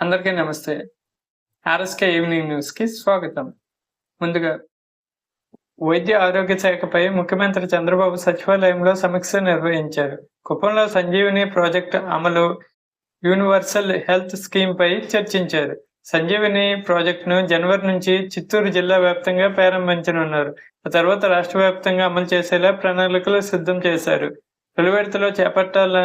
అందరికీ నమస్తే. RSK evening న్యూస్కి స్వాగతం. ముందుగా వైద్య ఆరోగ్య శాఖపై ముఖ్యమంత్రి చంద్రబాబు సచివాలయంలో సమీక్ష నిర్వహించారు. కుప్పంలో సంజీవిని ప్రాజెక్టు అమలు యూనివర్సల్ హెల్త్ స్కీమ్ పై చర్చించారు. సంజీవిని ప్రాజెక్టును జనవరి నుంచి చిత్తూరు జిల్లా వ్యాప్తంగా ప్రారంభించనున్నారు. ఆ తర్వాత రాష్ట్ర వ్యాప్తంగా అమలు చేసేలా ప్రణాళికలు సిద్ధం చేశారు. తొలివిడతలో చేపట్టాల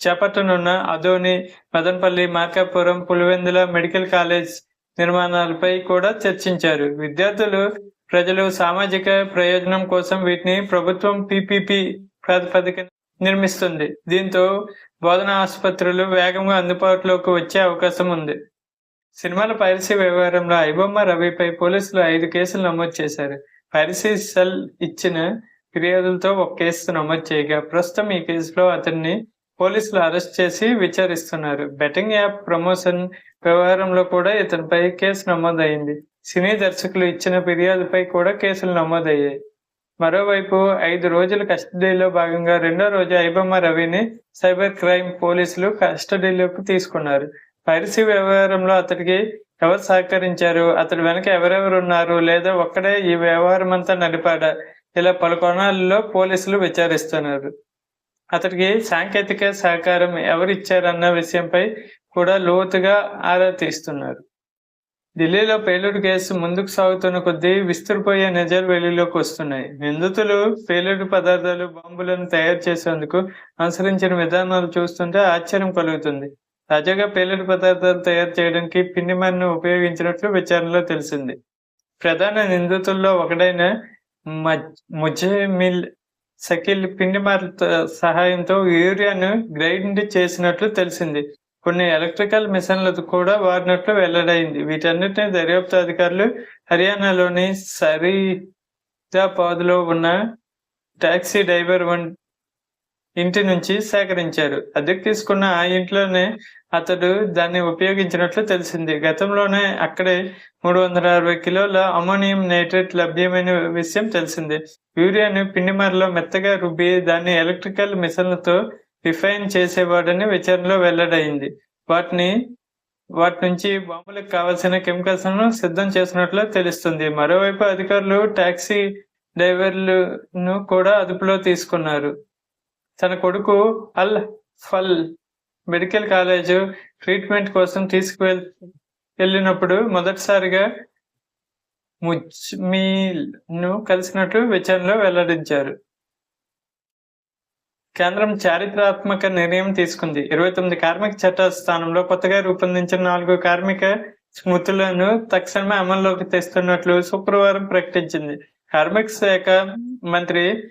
చేపట్టనున్న అదోని మదనపల్లి మార్కాపురం పులివెందుల మెడికల్ కాలేజ్ నిర్మాణాలపై కూడా చర్చించారు. విద్యార్థులు ప్రజలు సామాజిక ప్రయోజనం కోసం వీటిని ప్రభుత్వం పిపిపి ప్రాతిపదిక నిర్మిస్తుంది. దీంతో బోధనా ఆసుపత్రులు వేగంగా అందుబాటులోకి వచ్చే అవకాశం ఉంది. సినిమాల పైరసీ వ్యవహారంలో ఐబొమ్మ రవిపై పోలీసులు ఐదు కేసులు నమోదు చేశారు. పైరసీ సెల్ ఇచ్చిన ఫిర్యాదులతో ఒక కేసు నమోదు చేయగా ప్రస్తుతం ఈ కేసులో అతన్ని పోలీసులు అరెస్ట్ చేసి విచారిస్తున్నారు. బెట్టింగ్ యాప్ ప్రమోషన్ వ్యవహారంలో కూడా ఇతనిపై కేసు నమోదైంది. సినీ దర్శకులు ఇచ్చిన ఫిర్యాదుపై కూడా కేసులు నమోదయ్యాయి. మరోవైపు ఐదు రోజుల కస్టడీలో భాగంగా రెండో రోజు ఐబమ్మ రవిని సైబర్ క్రైమ్ పోలీసులు కస్టడీలోకి తీసుకున్నారు. పైరసీ వ్యవహారంలో అతడికి ఎవరు సహకరించారు? అతడి వెనక ఎవరెవరు ఉన్నారు? లేదా ఒక్కడే ఈ వ్యవహారం అంతా నడిపాడా? ఇలా పలు కోణాలలో పోలీసులు విచారిస్తున్నారు. అతడికి సాంకేతిక సహకారం ఎవరు ఇచ్చారన్న విషయంపై కూడా లోతుగా ఆరా తీస్తున్నారు. ఢిల్లీలో పేలుడు కేసు ముందుకు సాగుతున్న కొద్దీ విస్తురిపోయే నిజాలు వెలుగులోకి వస్తున్నాయి. నిందితులు పేలుడు పదార్థాలు బాంబులను తయారు చేసేందుకు అనుసరించిన విధానాలు చూస్తుంటే ఆశ్చర్యం కలుగుతుంది. తాజాగా పేలుడు పదార్థాలు తయారు చేయడానికి పిండిమన్ను ఉపయోగించినట్లు విచారణలో తెలిసింది. ప్రధాన నిందితుల్లో ఒకడైన ముజమిల్ సకిల్ పిండిమార్ సహాయంతో యూరియాను గ్రైండ్ చేసినట్లు తెలిసింది. కొన్ని ఎలక్ట్రికల్ మిషన్లకు కూడా వాడినట్లు వెల్లడైంది. వీటన్నిటిని దర్యాప్తు అధికారులు హర్యానాలోని సరీదాబాద్లో ఉన్న టాక్సీ డ్రైవర్ ఇంటి నుంచి సేకరించారు. అద్దెకు తీసుకున్న ఆ ఇంట్లోనే అతడు దాన్ని ఉపయోగించినట్లు తెలిసింది. గతంలోనే అక్కడే మూడు వందల అరవై కిలోల అమోనియం నైట్రేట్ లభ్యమైన విషయం తెలిసింది. యూరియాను పిండిమరలో మెత్తగా రుబ్బి దాన్ని ఎలక్ట్రికల్ మిషన్లతో రిఫైన్ చేసేవాడని విచారణలో వెల్లడైంది. వాటిని వాటి నుంచి బాంబులకు కావలసిన కెమికల్స్ను సిద్ధం చేసినట్లు తెలుస్తుంది. మరోవైపు అధికారులు టాక్సీ డ్రైవర్లను కూడా అదుపులో తీసుకున్నారు. తన కొడుకు Al Falah medical college treatment కోసం తీసుకువెళ్ వెళ్ళినప్పుడు మొదటిసారిగా ముజ్మీల్ను కలిసినట్లు విచారణలో వెల్లడించారు. కేంద్రం చారిత్రాత్మక నిర్ణయం తీసుకుంది. ఇరవై తొమ్మిది కార్మిక చట్ట స్థానంలో కొత్తగా రూపొందించిన నాలుగు కార్మిక స్మృతులను తక్షణమే అమల్లోకి తెస్తున్నట్లు శుక్రవారం ప్రకటించింది. కార్మిక శాఖ మంత్రి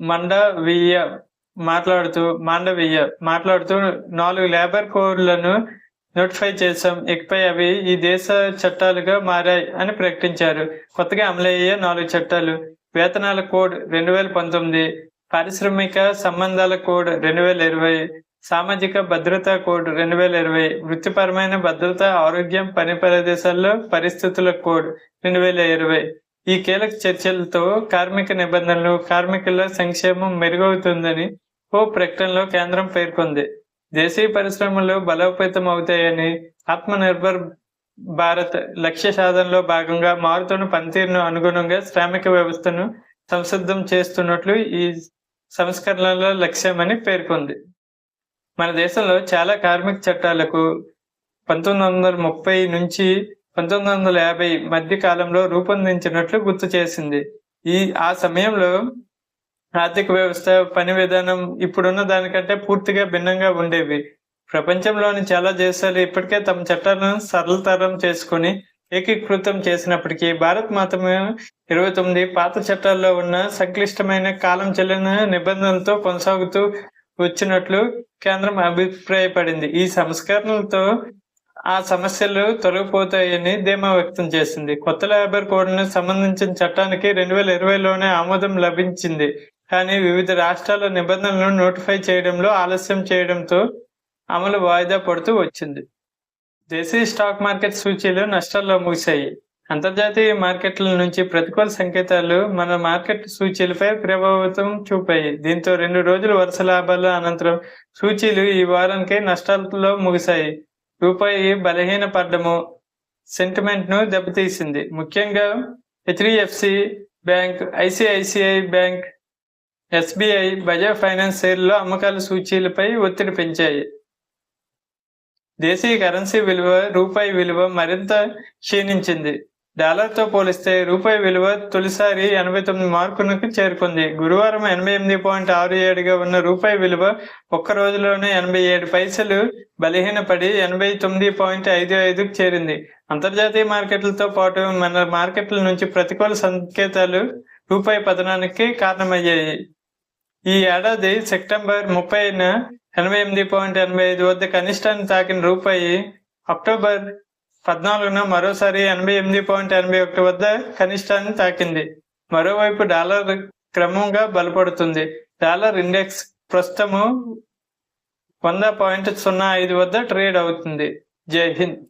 మండ మండవీయ మాట్లాడుతూ మాండవీయ మాట్లాడుతూ నాలుగు లేబర్ కోడ్లను నోటిఫై చేశాం. ఇకపై అవి ఈ దేశ చట్టాలుగా మారాయి అని ప్రకటించారు. కొత్తగా అమలయ్యే నాలుగు చట్టాలు. వేతనాల కోడ్ రెండు వేల పంతొమ్మిది పారిశ్రామిక సంబంధాల కోడ్ రెండు వేల ఇరవై సామాజిక భద్రతా కోడ్ రెండు వేల ఇరవై వృత్తిపరమైన భద్రత ఆరోగ్యం పని ప్రదేశాల్లో పరిస్థితుల కోడ్ రెండు వేల ఇరవై. ఈ కీలక చర్చలతో కార్మిక నిబంధనలు కార్మికుల సంక్షేమం మెరుగవుతుందని ఓ ప్రకటనలో కేంద్రం పేర్కొంది. దేశీయ పరిశ్రమలు బలోపేతం అవుతాయని ఆత్మనిర్భర్ భారత్ లక్ష్య సాధనలో భాగంగా మారుతున్న పనితీరును అనుగుణంగా శ్రామిక వ్యవస్థను సంసిద్ధం చేస్తున్నట్లు ఈ సంస్కరణల లక్ష్యమని పేర్కొంది. మన దేశంలో చాలా కార్మిక చట్టాలకు పంతొమ్మిది వందల ముప్పై నుంచి పంతొమ్మిది వందల యాభై మధ్య కాలంలో రూపొందించినట్లు గుర్తు చేసింది. ఈ ఆ సమయంలో ఆర్థిక వ్యవస్థ పని విధానం ఇప్పుడున్న దానికంటే పూర్తిగా భిన్నంగా ఉండేవి. ప్రపంచంలోని చాలా దేశాలు ఇప్పటికే తమ చట్టాలను సరళతరం చేసుకుని ఏకీకృతం చేసినప్పటికీ భారత్ మాత్రమే ఇరవై తొమ్మిది పాత చట్టాల్లో ఉన్న సంక్లిష్టమైన కాలం చెల్లిన నిబంధనలతో కొనసాగుతూ వచ్చినట్లు కేంద్రం అభిప్రాయపడింది. ఈ సంస్కరణలతో ఆ సమస్యలు తొలగిపోతాయని ధీమా వ్యక్తం చేసింది. కొత్త లేబర్ కోడ్ను సంబంధించిన చట్టానికి రెండు వేల ఇరవైలోనే ఆమోదం లభించింది. కానీ వివిధ రాష్ట్రాల నిబంధనలను నోటిఫై చేయడంలో ఆలస్యం చేయడంతో అమలు వాయిదా పడుతూ వచ్చింది. దేశీయ స్టాక్ మార్కెట్ సూచీలు నష్టాల్లో ముగిశాయి. అంతర్జాతీయ మార్కెట్ల నుంచి ప్రతికూల సంకేతాలు మన మార్కెట్ సూచీలపై ప్రభావితం చూపాయి. దీంతో రెండు రోజులు వరుస లాభాల అనంతరం సూచీలు ఈ వారానికి నష్టాలతో ముగిశాయి. రూపాయి బలహీన పడ్డము సెంటిమెంట్ను దెబ్బతీసింది. ముఖ్యంగా HDFC bank ICICI bank SBI Bajaj finance షేర్లో అమ్మకాల సూచీలపై ఒత్తిడి పెంచాయి. దేశీయ కరెన్సీ విలువ రూపాయి విలువ మరింత క్షీణించింది. డాలర్తో పోలిస్తే రూపాయి విలువ తొలిసారి ఎనభై తొమ్మిది మార్కులకు చేరుకుంది. గురువారం ఎనభై ఎనిమిది పాయింట్ ఆరు ఏడుగా ఉన్న రూపాయి విలువ ఒక్క రోజులోనే ఎనభై ఏడు పైసలు బలహీనపడి ఎనభై తొమ్మిది పాయింట్ ఐదు ఐదుకు చేరింది. అంతర్జాతీయ మార్కెట్లతో పాటు మన మార్కెట్ల నుంచి ప్రతికూల సంకేతాలు రూపాయి పతనానికి కారణమయ్యాయి. ఈ ఏడాది సెప్టెంబర్ ముప్పైన ఎనభై ఎనిమిది పాయింట్ ఎనభై ఐదు వద్ద కనిష్టాన్ని తాకిన రూపాయి అక్టోబర్ పద్నాలుగున మరోసారి ఎనభై ఎనిమిది పాయింట్ ఎనభై ఒకటి వద్ద కనిష్టాన్ని తాకింది. మరోవైపు డాలర్ క్రమంగా బలపడుతుంది. డాలర్ ఇండెక్స్ ప్రస్తుతము వంద పాయింట్ సున్నా ఐదు వద్ద ట్రేడ్ అవుతుంది. జై హింద్.